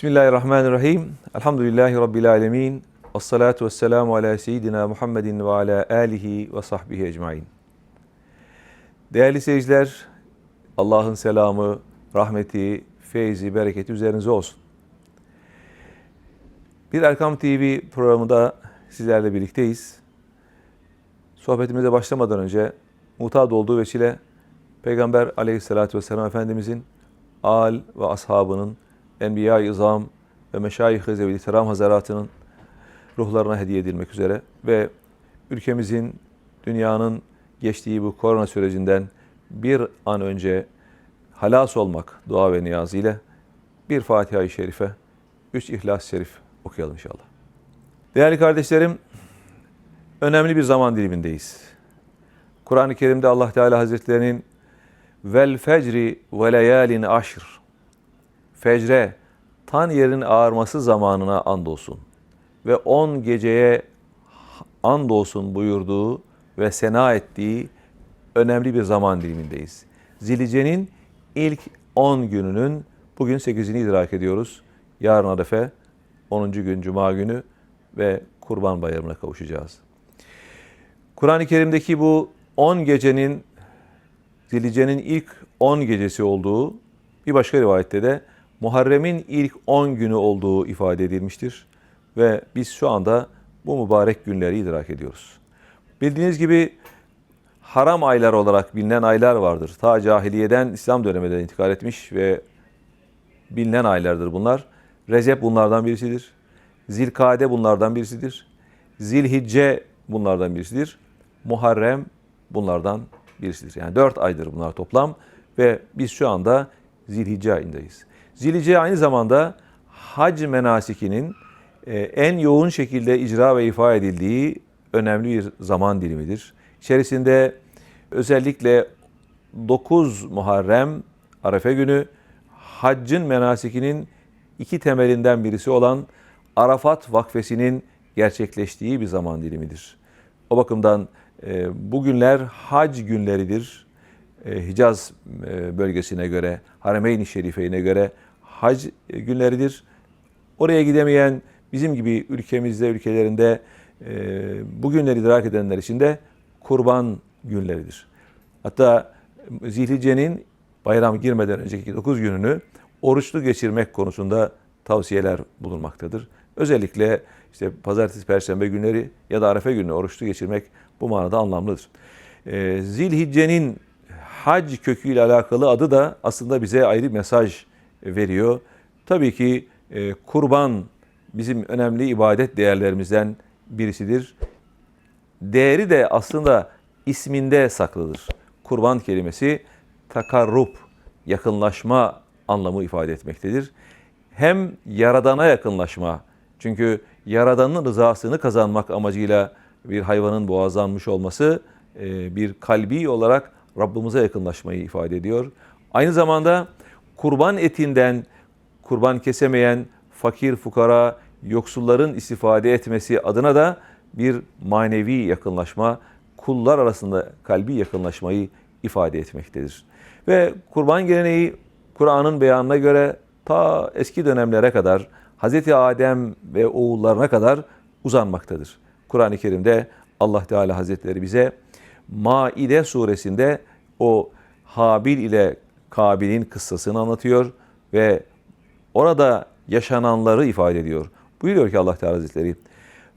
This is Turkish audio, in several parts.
Bismillahirrahmanirrahim. Elhamdülillahi Rabbil alemin. Esselatu vesselamu ala seyyidina Muhammedin ve ala alihi ve sahbihi ecmain. Değerli seyirciler, Allah'ın selamı, rahmeti, feyzi, bereketi üzerinize olsun. Bir Erkam TV programında sizlerle birlikteyiz. Sohbetimize başlamadan önce mutat olduğu vesile Peygamber aleyhissalatü vesselam Efendimizin al ve ashabının, Enbiya-i İzam ve Meşayih-i Zevil İhtiram Hazaratının ruhlarına hediye edilmek üzere ve ülkemizin, dünyanın geçtiği bu korona sürecinden bir an önce halas olmak dua ve niyazı ile bir Fatiha-i Şerife, üç İhlas-ı Şerif okuyalım inşallah. Değerli kardeşlerim, önemli bir zaman dilimindeyiz. Kur'an-ı Kerim'de Allah Teala Hazretlerinin vel fecri ve leyalin aşr fecre tan yerin ağarması zamanına andolsun ve on geceye andolsun buyurduğu ve sena ettiği önemli bir zaman dilimindeyiz. Zilice'nin ilk 10 gününün bugün 8'ini idrak ediyoruz. Yarın Arefe, 10. gün Cuma günü ve Kurban Bayramı'na kavuşacağız. Kur'an-ı Kerim'deki bu 10 gecenin Zilice'nin ilk 10 gecesi olduğu bir başka rivayette de Muharrem'in ilk 10 günü olduğu ifade edilmiştir. Ve biz şu anda bu mübarek günleri idrak ediyoruz. Bildiğiniz gibi haram aylar olarak bilinen aylar vardır. Ta cahiliyeden İslam dönemine intikal etmiş ve bilinen aylardır bunlar. Recep bunlardan birisidir. Zilkade bunlardan birisidir. Zilhicce bunlardan birisidir. Muharrem bunlardan birisidir. Yani dört aydır bunlar toplam ve biz şu anda Zilhicce ayındayız. Zilhicce aynı zamanda hac menasikinin e, en yoğun şekilde icra ve ifa edildiği önemli bir zaman dilimidir. İçerisinde özellikle 9 Muharrem Arefe günü haccın menasikinin iki temelinden birisi olan Arafat vakfesinin gerçekleştiği bir zaman dilimidir. O bakımdan e, bu günler hac günleridir. E, Hicaz e, bölgesine göre, Haremeyn-i Şerife'ine göre hac günleridir. Oraya gidemeyen bizim gibi ülkemizde, ülkelerinde bu günleri idrak edenler için de kurban günleridir. Hatta Zilhicce'nin bayram girmeden önceki 9 gününü oruçlu geçirmek konusunda tavsiyeler bulunmaktadır. Özellikle işte pazartesi, perşembe günleri ya da arefe günü oruçlu geçirmek bu manada anlamlıdır. Ee, Zilhicce'nin hac köküyle alakalı adı da aslında bize ayrı mesaj veriyor. Tabii ki e, kurban bizim önemli ibadet değerlerimizden birisidir. Değeri de aslında isminde saklıdır. Kurban kelimesi takarrub, yakınlaşma anlamı ifade etmektedir. Hem yaradana yakınlaşma, çünkü yaradanın rızasını kazanmak amacıyla bir hayvanın boğazlanmış olması e, bir kalbi olarak Rabbimize yakınlaşmayı ifade ediyor. Aynı zamanda kurban etinden kurban kesemeyen fakir, fukara, yoksulların istifade etmesi adına da bir manevi yakınlaşma, kullar arasında kalbi yakınlaşmayı ifade etmektedir. Ve kurban geleneği Kur'an'ın beyanına göre ta eski dönemlere kadar Hz. Adem ve oğullarına kadar uzanmaktadır. Kur'an-ı Kerim'de Allah Teala Hazretleri bize Maide suresinde o Habil ile Kabil'in kıssasını anlatıyor ve orada yaşananları ifade ediyor. Buyuruyor ki Allah Teala Hazretleri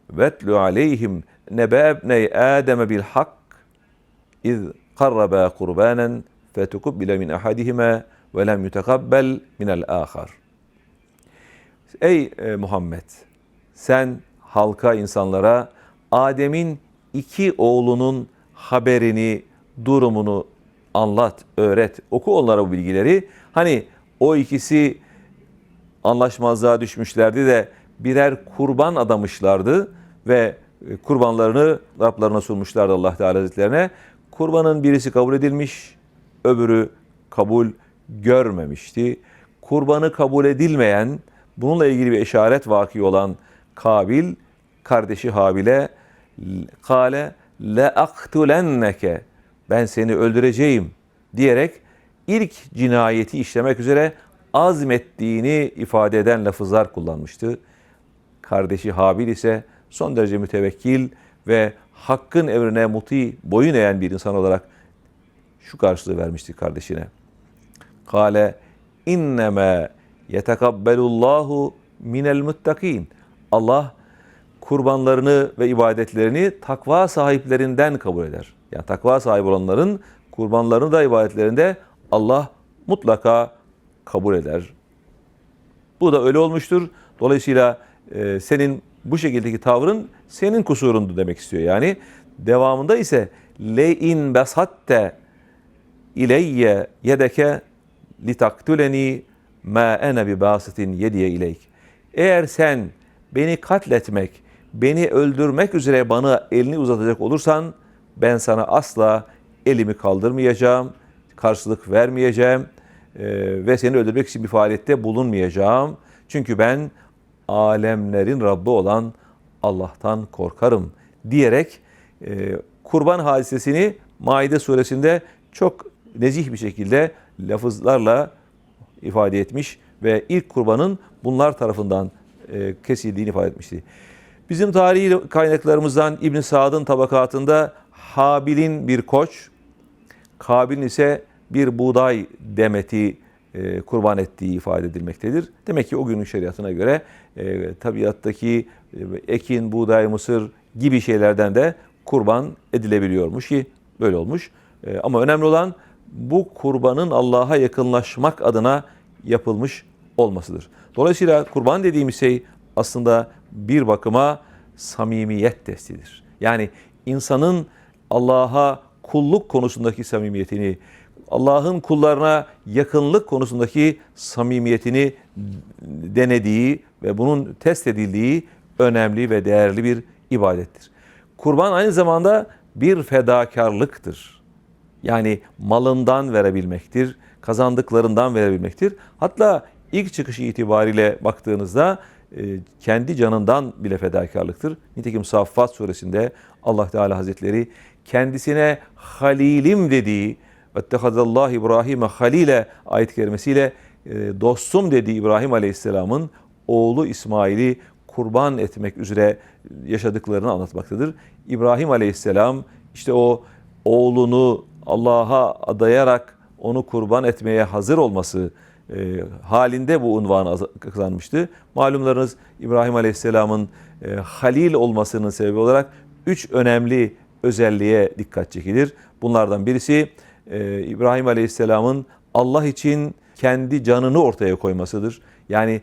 Vetlu aleyhim nebebney Adem bil hak iz qarraba kurbanen fetukubbile min ahadihime ve lem yutekabbel minel ahar. Ey e, Muhammed sen halka insanlara Adem'in iki oğlunun haberini, durumunu anlat, öğret, oku onlara bu bilgileri. Hani o ikisi anlaşmazlığa düşmüşlerdi de birer kurban adamışlardı ve e, kurbanlarını Rablarına sunmuşlardı Allah Teala Hazretlerine. Kurbanın birisi kabul edilmiş, öbürü kabul görmemişti. Kurbanı kabul edilmeyen, bununla ilgili bir işaret vaki olan Kabil, kardeşi Habil'e kale le aktulenneke ben seni öldüreceğim diyerek ilk cinayeti işlemek üzere azmettiğini ifade eden lafızlar kullanmıştı. Kardeşi Habil ise son derece mütevekkil ve hakkın emrine muti boyun eğen bir insan olarak şu karşılığı vermişti kardeşine. Kale inneme yetekabbelullahu minel muttakin. Allah kurbanlarını ve ibadetlerini takva sahiplerinden kabul eder. Yani takva sahibi olanların kurbanlarını da ibadetlerinde Allah mutlaka kabul eder. Bu da öyle olmuştur. Dolayısıyla e, senin bu şekildeki tavrın senin kusurundu demek istiyor. Yani devamında ise le in besatte ileyye yedeke litaktuleni ma ene bi basitin yediye ileyk. Eğer sen beni katletmek, beni öldürmek üzere bana elini uzatacak olursan ben sana asla elimi kaldırmayacağım, karşılık vermeyeceğim e, ve seni öldürmek için bir faaliyette bulunmayacağım. Çünkü ben alemlerin Rabbi olan Allah'tan korkarım diyerek e, kurban hadisesini Maide suresinde çok nezih bir şekilde lafızlarla ifade etmiş ve ilk kurbanın bunlar tarafından e, kesildiğini ifade etmişti. Bizim tarihi kaynaklarımızdan İbn Saad'ın tabakatında Habil'in bir koç, Kabil'in ise bir buğday demeti e, kurban ettiği ifade edilmektedir. Demek ki o günün şeriatına göre e, tabiattaki e, ekin, buğday, mısır gibi şeylerden de kurban edilebiliyormuş ki böyle olmuş. E, ama önemli olan bu kurbanın Allah'a yakınlaşmak adına yapılmış olmasıdır. Dolayısıyla kurban dediğimiz şey aslında bir bakıma samimiyet testidir. Yani insanın Allah'a kulluk konusundaki samimiyetini, Allah'ın kullarına yakınlık konusundaki samimiyetini denediği ve bunun test edildiği önemli ve değerli bir ibadettir. Kurban aynı zamanda bir fedakarlıktır. Yani malından verebilmektir, kazandıklarından verebilmektir. Hatta ilk çıkışı itibariyle baktığınızda kendi canından bile fedakarlıktır. Nitekim Saffat suresinde Allah Teala Hazretleri kendisine halilim dediği Vettehazallah İbrahim'e halile ayet kerimesiyle e, dostum dediği İbrahim Aleyhisselam'ın oğlu İsmail'i kurban etmek üzere yaşadıklarını anlatmaktadır. İbrahim Aleyhisselam işte o oğlunu Allah'a adayarak onu kurban etmeye hazır olması e, halinde bu unvanı kazanmıştı. Malumlarınız İbrahim Aleyhisselam'ın e, halil olmasının sebebi olarak üç önemli özelliğe dikkat çekilir. Bunlardan birisi e, İbrahim Aleyhisselam'ın Allah için kendi canını ortaya koymasıdır. Yani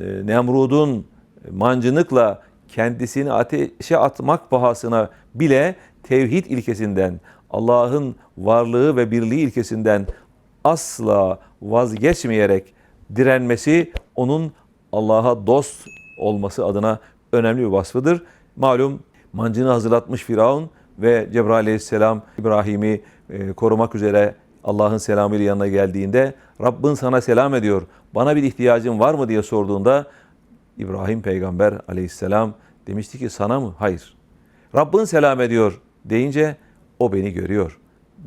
e, Nemrud'un mancınıkla kendisini ateşe atmak pahasına bile tevhid ilkesinden, Allah'ın varlığı ve birliği ilkesinden asla vazgeçmeyerek direnmesi onun Allah'a dost olması adına önemli bir vasfıdır. Malum mancını hazırlatmış Firavun ve Cebrail aleyhisselam İbrahim'i e, korumak üzere Allah'ın selamıyla yanına geldiğinde Rabbin sana selam ediyor. Bana bir ihtiyacın var mı diye sorduğunda İbrahim peygamber aleyhisselam demişti ki sana mı? Hayır. Rabbin selam ediyor deyince o beni görüyor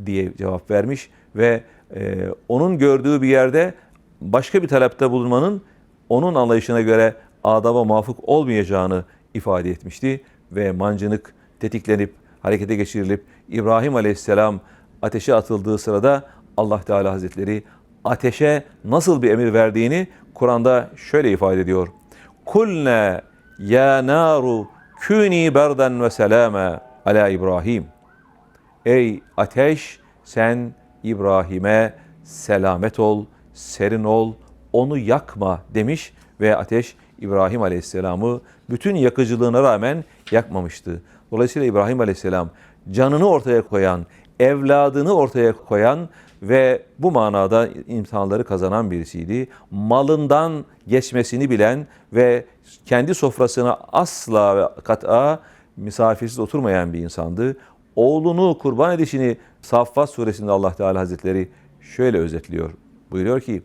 diye cevap vermiş ve e, onun gördüğü bir yerde başka bir talepte bulunmanın onun anlayışına göre adaba muvafık olmayacağını ifade etmişti ve mancınık tetiklenip harekete geçirilip İbrahim Aleyhisselam ateşe atıldığı sırada Allah Teala Hazretleri ateşe nasıl bir emir verdiğini Kur'an'da şöyle ifade ediyor. Kulne ya naru kuni berden ve selame ala İbrahim. Ey ateş sen İbrahim'e selamet ol, serin ol, onu yakma demiş ve ateş İbrahim Aleyhisselam'ı bütün yakıcılığına rağmen yakmamıştı. Dolayısıyla İbrahim Aleyhisselam canını ortaya koyan, evladını ortaya koyan ve bu manada imtihanları kazanan birisiydi. Malından geçmesini bilen ve kendi sofrasına asla ve kat'a misafirsiz oturmayan bir insandı. Oğlunu kurban edişini Saffat suresinde Allah Teala Hazretleri şöyle özetliyor. Buyuruyor ki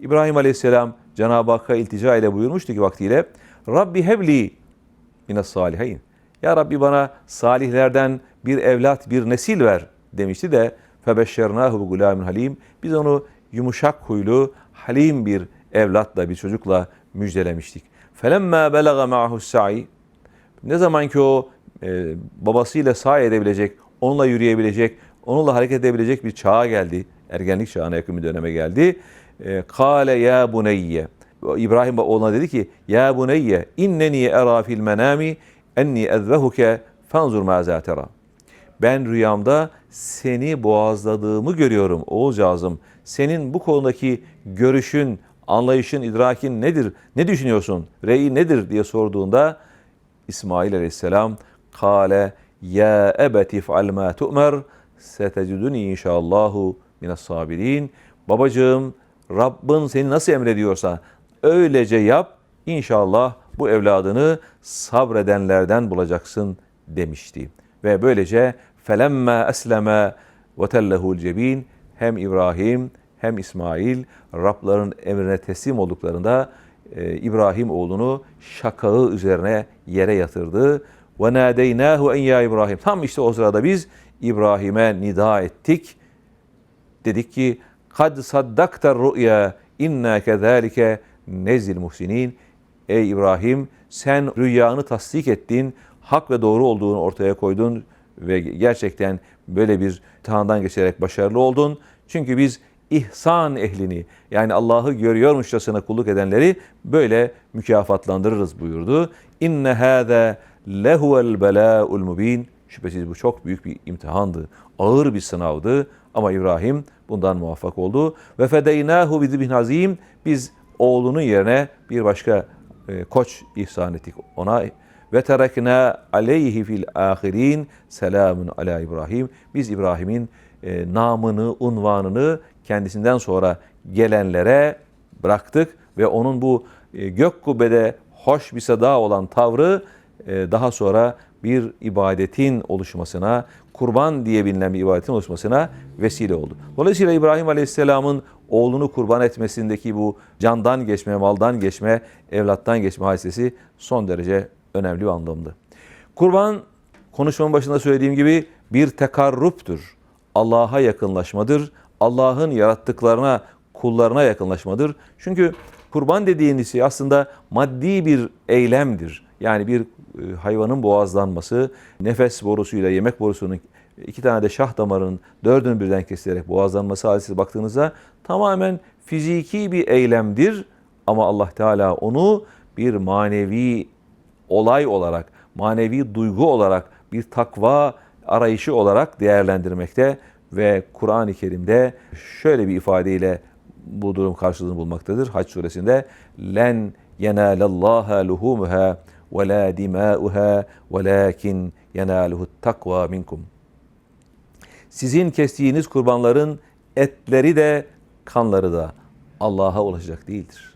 İbrahim Aleyhisselam Cenab-ı Hakk'a iltica ile buyurmuştu ki vaktiyle Rabbi hebli minas salihin. Ya Rabbi bana salihlerden bir evlat, bir nesil ver demişti de febeşşernahu bi gulamin halim. Biz onu yumuşak huylu, halim bir evlatla, bir çocukla müjdelemiştik. Felemma belaga ma'ahu sa'i. Ne zaman ki o e, babasıyla sahi edebilecek, onunla yürüyebilecek, onunla hareket edebilecek bir çağa geldi. Ergenlik çağına yakın bir döneme geldi. E, Kale ya buneyye. İbrahim oğluna dedi ki ya buneyye inneni era fil menami enni ezvehuke fanzur ma. Ben rüyamda seni boğazladığımı görüyorum oğulcağızım. Senin bu konudaki görüşün, anlayışın, idrakin nedir? Ne düşünüyorsun? Reyi nedir diye sorduğunda İsmail aleyhisselam kâle ya ebeti f'al ma tu'mer seteciduni inşallahu mines sabirin. Babacığım Rabbin seni nasıl emrediyorsa öylece yap. İnşallah bu evladını sabredenlerden bulacaksın demişti. Ve böylece felemme esleme ve tellehu'l cebin hem İbrahim hem İsmail Rabların emrine teslim olduklarında e, İbrahim oğlunu şakağı üzerine yere yatırdı. Ve nadeynahu en ya İbrahim. Tam işte o sırada biz İbrahim'e nida ettik. Dedik ki kad saddakta ru'ya inna kezalike nezil muhsinin. Ey İbrahim sen rüyanı tasdik ettin, hak ve doğru olduğunu ortaya koydun ve gerçekten böyle bir imtihandan geçerek başarılı oldun. Çünkü biz ihsan ehlini yani Allah'ı görüyormuşçasına kulluk edenleri böyle mükafatlandırırız buyurdu. İnne hâze lehuvel belâul mubin. Şüphesiz bu çok büyük bir imtihandı. Ağır bir sınavdı ama İbrahim bundan muvaffak oldu. Ve fedeynahu bi azim. Biz oğlunun yerine bir başka e, koç ihsan ettik ona ve terekna aleyhi fil ahirin selamun ala İbrahim. Biz İbrahim'in e, namını, unvanını kendisinden sonra gelenlere bıraktık ve onun bu e, gök kubbede hoş bir sada olan tavrı e, daha sonra bir ibadetin oluşmasına, kurban diye bilinen bir ibadetin oluşmasına vesile oldu. Dolayısıyla İbrahim Aleyhisselam'ın oğlunu kurban etmesindeki bu candan geçme, maldan geçme, evlattan geçme hadisesi son derece önemli bir anlamdı. Kurban konuşmanın başında söylediğim gibi bir tekarruptur. Allah'a yakınlaşmadır. Allah'ın yarattıklarına, kullarına yakınlaşmadır. Çünkü kurban dediğiniz şey aslında maddi bir eylemdir. Yani bir hayvanın boğazlanması, nefes borusuyla yemek borusunun iki tane de şah damarının dördünü birden kesilerek boğazlanması hadisesi baktığınızda tamamen fiziki bir eylemdir. Ama Allah Teala onu bir manevi olay olarak, manevi duygu olarak, bir takva arayışı olarak değerlendirmekte ve Kur'an-ı Kerim'de şöyle bir ifadeyle bu durum karşılığını bulmaktadır. Hac suresinde len yenalallaha luhumuha la dimauha velakin yenaluhu takva minkum. Sizin kestiğiniz kurbanların etleri de kanları da Allah'a ulaşacak değildir.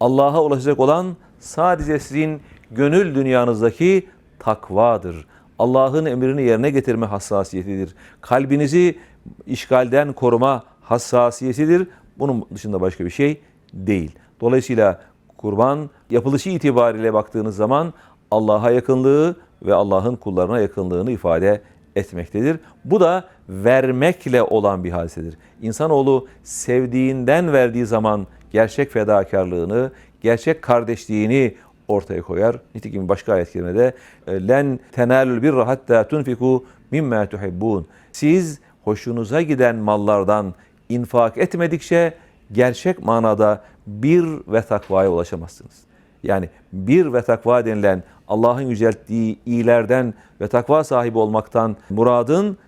Allah'a ulaşacak olan sadece sizin gönül dünyanızdaki takvadır. Allah'ın emrini yerine getirme hassasiyetidir. Kalbinizi işgalden koruma hassasiyetidir. Bunun dışında başka bir şey değil. Dolayısıyla kurban yapılışı itibariyle baktığınız zaman Allah'a yakınlığı ve Allah'ın kullarına yakınlığını ifade etmektedir. Bu da vermekle olan bir hadisedir. İnsanoğlu sevdiğinden verdiği zaman gerçek fedakarlığını, gerçek kardeşliğini ortaya koyar. Nitekim başka ayet kerimede len tenalul birra hatta tunfiku mimma tuhibbun. Siz hoşunuza giden mallardan infak etmedikçe gerçek manada bir ve takvaya ulaşamazsınız. Yani bir ve takva denilen Allah'ın yücelttiği iyilerden ve takva sahibi olmaktan muradın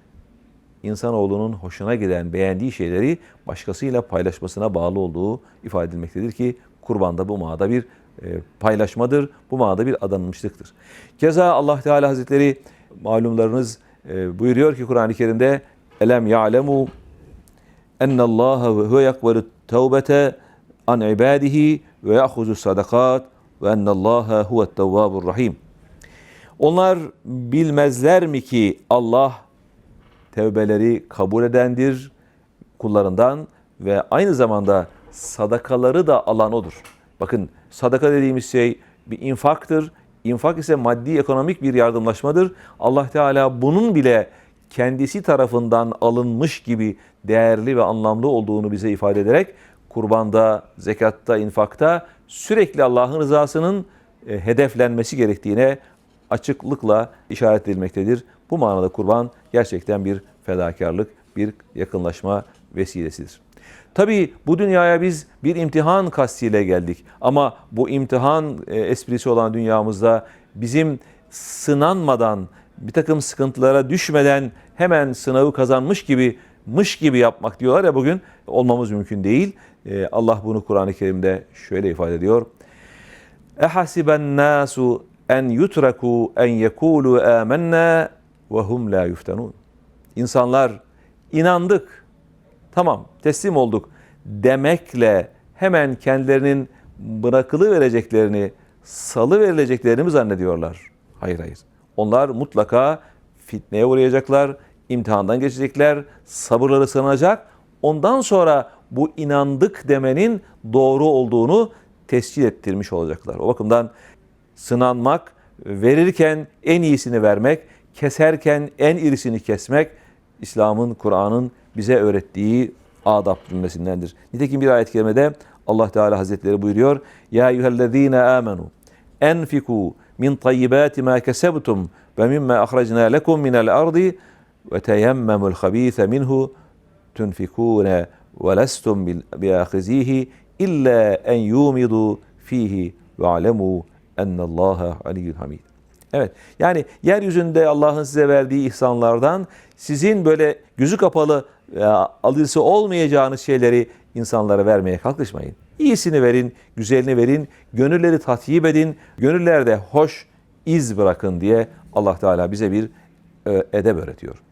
insanoğlunun hoşuna giden, beğendiği şeyleri başkasıyla paylaşmasına bağlı olduğu ifade edilmektedir ki kurbanda bu manada bir e, paylaşmadır. Bu manada bir adanmışlıktır. Keza Allah Teala Hazretleri malumlarınız e, buyuruyor ki Kur'an-ı Kerim'de elem ya'lemu ennallaha ve huve yakbalu tevbete an ibadihi ve ya'huzu sadakat ve ennallaha huvet tevvabur rahim. Onlar bilmezler mi ki Allah tevbeleri kabul edendir kullarından ve aynı zamanda sadakaları da alan odur. Bakın sadaka dediğimiz şey bir infaktır. İnfak ise maddi ekonomik bir yardımlaşmadır. Allah Teala bunun bile kendisi tarafından alınmış gibi değerli ve anlamlı olduğunu bize ifade ederek kurbanda, zekatta, infakta sürekli Allah'ın rızasının e, hedeflenmesi gerektiğine açıklıkla işaret edilmektedir. Bu manada kurban gerçekten bir fedakarlık, bir yakınlaşma vesilesidir. Tabii bu dünyaya biz bir imtihan kastıyla geldik. Ama bu imtihan e, esprisi olan dünyamızda bizim sınanmadan, bir takım sıkıntılara düşmeden hemen sınavı kazanmış gibi mış gibi yapmak diyorlar ya bugün olmamız mümkün değil. E, Allah bunu Kur'an-ı Kerim'de şöyle ifade ediyor. Ehasiben nasu en yutraku en yekulu amennâ ve hum la yuftanun. İnsanlar inandık, tamam teslim olduk demekle hemen kendilerinin bırakılı vereceklerini, salı verileceklerini mi zannediyorlar? Hayır hayır. Onlar mutlaka fitneye uğrayacaklar, imtihandan geçecekler, sabırları sınanacak. Ondan sonra bu inandık demenin doğru olduğunu tescil ettirmiş olacaklar. O bakımdan sınanmak, verirken en iyisini vermek, keserken en irisini kesmek İslam'ın, Kur'an'ın bize öğrettiği adab cümlesindendir. Nitekim bir ayet-i kerimede Allah Teala Hazretleri buyuruyor. Ya eyyühellezine amenu enfiku min tayyibati ma kesebtum ve mimma ahracna lekum minel ardi ve teyemmemul habîse minhu tunfikune ve lestum biâhizihi illa en yumidu fihi ve alemu ennallaha aliyyun hamid. Evet yani yeryüzünde Allah'ın size verdiği ihsanlardan sizin böyle gözü kapalı e, alıcısı olmayacağınız şeyleri insanlara vermeye kalkışmayın. İyisini verin, güzelini verin, gönülleri tatyip edin, gönüllerde hoş iz bırakın diye Allah Teala bize bir e, edeb öğretiyor.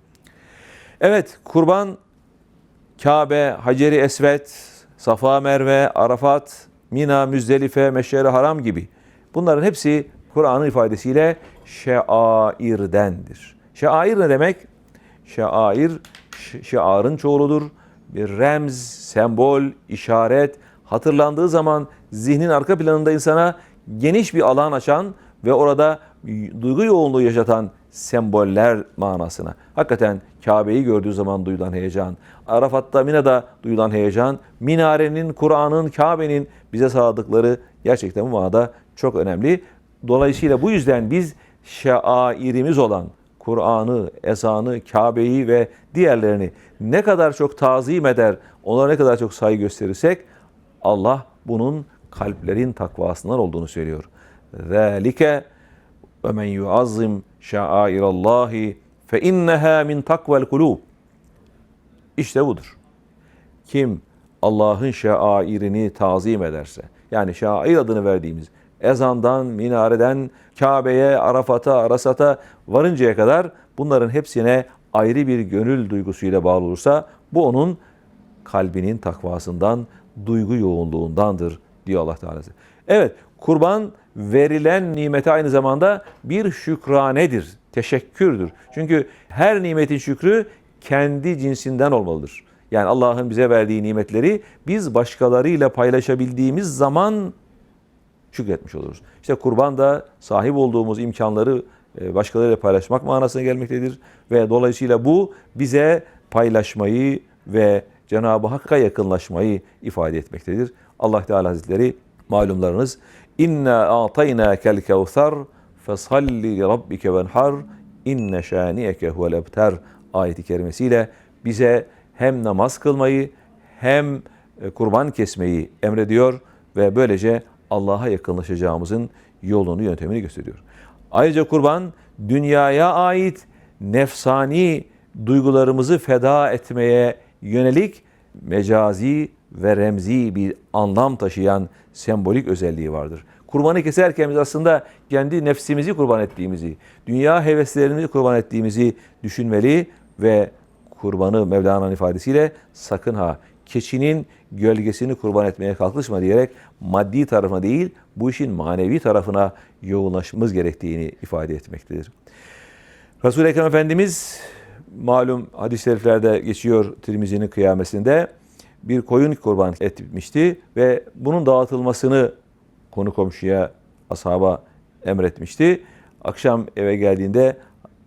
Evet kurban Kabe, Haceri Esvet, Safa Merve, Arafat, Mina, Müzdelife, Meşşeri Haram gibi bunların hepsi Kur'an'ın ifadesiyle şeairdendir. Şeair ne demek? Şeair, şiarın çoğuludur. Bir remz, sembol, işaret, hatırlandığı zaman zihnin arka planında insana geniş bir alan açan ve orada duygu yoğunluğu yaşatan semboller manasına. Hakikaten Kabe'yi gördüğü zaman duyulan heyecan, Arafat'ta, Mina'da duyulan heyecan, minarenin, Kur'an'ın, Kabe'nin bize sağladıkları gerçekten bu manada çok önemli. Dolayısıyla bu yüzden biz şairimiz olan Kur'an'ı, ezanı, Kabe'yi ve diğerlerini ne kadar çok tazim eder, onlara ne kadar çok saygı gösterirsek Allah bunun kalplerin takvasından olduğunu söylüyor. Zalike ve men yuazzim şairallahi fe inneha min takvel kulub. İşte budur. Kim Allah'ın şairini tazim ederse, yani şair adını verdiğimiz ezandan, minareden, Kabe'ye, Arafat'a, Arasat'a varıncaya kadar bunların hepsine ayrı bir gönül duygusuyla bağlı olursa bu onun kalbinin takvasından, duygu yoğunluğundandır diyor Allah Teala. Evet, kurban verilen nimete aynı zamanda bir şükranedir, teşekkürdür. Çünkü her nimetin şükrü kendi cinsinden olmalıdır. Yani Allah'ın bize verdiği nimetleri biz başkalarıyla paylaşabildiğimiz zaman şükretmiş oluruz. İşte kurban da sahip olduğumuz imkanları e, başkalarıyla paylaşmak manasına gelmektedir. Ve dolayısıyla bu bize paylaşmayı ve Cenab-ı Hakk'a yakınlaşmayı ifade etmektedir. Allah Teala Hazretleri malumlarınız İnna a'tayna kel kevser fesalli li rabbike venhar inne şaniyeke huvel ebter ayeti kerimesiyle bize hem namaz kılmayı hem e, kurban kesmeyi emrediyor ve böylece Allah'a yakınlaşacağımızın yolunu, yöntemini gösteriyor. Ayrıca kurban dünyaya ait nefsani duygularımızı feda etmeye yönelik mecazi ve remzi bir anlam taşıyan sembolik özelliği vardır. Kurbanı keserken biz aslında kendi nefsimizi kurban ettiğimizi, dünya heveslerimizi kurban ettiğimizi düşünmeli ve kurbanı Mevlana'nın ifadesiyle sakın ha keçinin gölgesini kurban etmeye kalkışma diyerek maddi tarafına değil bu işin manevi tarafına yoğunlaşmamız gerektiğini ifade etmektedir. Resul-i Ekrem Efendimiz malum hadis-i şeriflerde geçiyor Tirmizi'nin kıyamesinde. Bir koyun kurban etmişti ve bunun dağıtılmasını konu komşuya, ashaba emretmişti. Akşam eve geldiğinde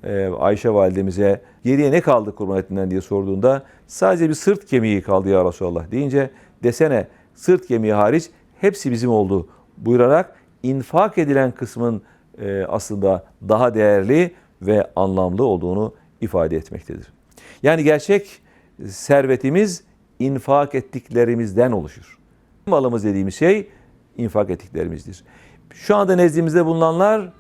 e, Ayşe validemize geriye ne kaldı kurban etinden? diye sorduğunda sadece bir sırt kemiği kaldı ya Resulallah. deyince desene sırt kemiği hariç hepsi bizim oldu. buyurarak infak edilen kısmın e, aslında daha değerli ve anlamlı olduğunu ifade etmektedir. Yani gerçek servetimiz infak ettiklerimizden oluşur. Malımız dediğimiz şey infak ettiklerimizdir. Şu anda nezdimizde bulunanlar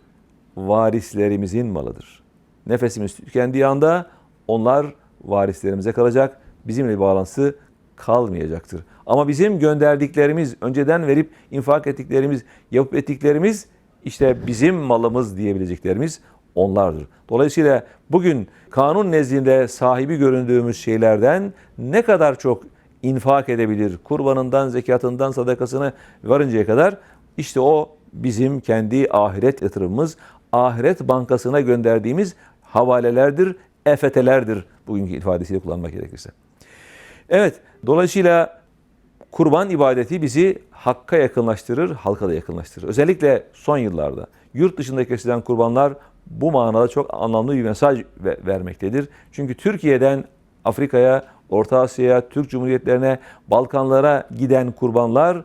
varislerimizin malıdır. Nefesimiz tükendiği anda onlar varislerimize kalacak. Bizimle bağlantısı kalmayacaktır. Ama bizim gönderdiklerimiz, önceden verip infak ettiklerimiz, yapıp ettiklerimiz işte bizim malımız diyebileceklerimiz onlardır. Dolayısıyla bugün kanun nezdinde sahibi göründüğümüz şeylerden ne kadar çok infak edebilir, kurbanından, zekatından, sadakasını varıncaya kadar işte o bizim kendi ahiret yatırımımız, ahiret bankasına gönderdiğimiz havalelerdir, efetelerdir bugünkü ifadesiyle kullanmak gerekirse. Evet, dolayısıyla kurban ibadeti bizi hakka yakınlaştırır, halka da yakınlaştırır. Özellikle son yıllarda yurt dışında kesilen kurbanlar bu manada çok anlamlı bir mesaj vermektedir. Çünkü Türkiye'den Afrika'ya, Orta Asya'ya, Türk Cumhuriyetlerine, Balkanlara giden kurbanlar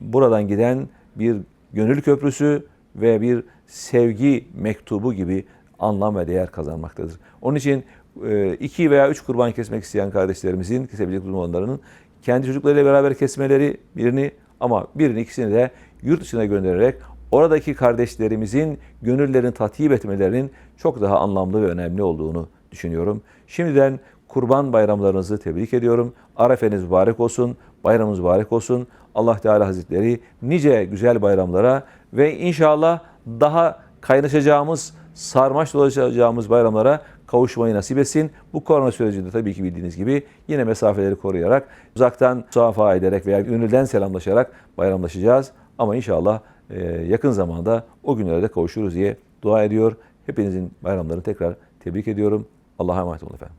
buradan giden bir gönül köprüsü ve bir sevgi mektubu gibi anlam ve değer kazanmaktadır. Onun için e, iki veya üç kurban kesmek isteyen kardeşlerimizin, kesebilecek kurbanlarının kendi çocuklarıyla beraber kesmeleri birini ama birini ikisini de yurt dışına göndererek oradaki kardeşlerimizin gönüllerini tatip etmelerinin çok daha anlamlı ve önemli olduğunu düşünüyorum. Şimdiden kurban bayramlarınızı tebrik ediyorum. Arefeniz mübarek olsun, bayramınız mübarek olsun. Allah Teala Hazretleri nice güzel bayramlara ve inşallah daha kaynaşacağımız, sarmaş dolaşacağımız bayramlara kavuşmayı nasip etsin. Bu korona sürecinde tabii ki bildiğiniz gibi yine mesafeleri koruyarak, uzaktan musafaha ederek veya gönülden selamlaşarak bayramlaşacağız. Ama inşallah yakın zamanda o günlere de kavuşuruz diye dua ediyor. Hepinizin bayramlarını tekrar tebrik ediyorum. Allah'a emanet olun efendim.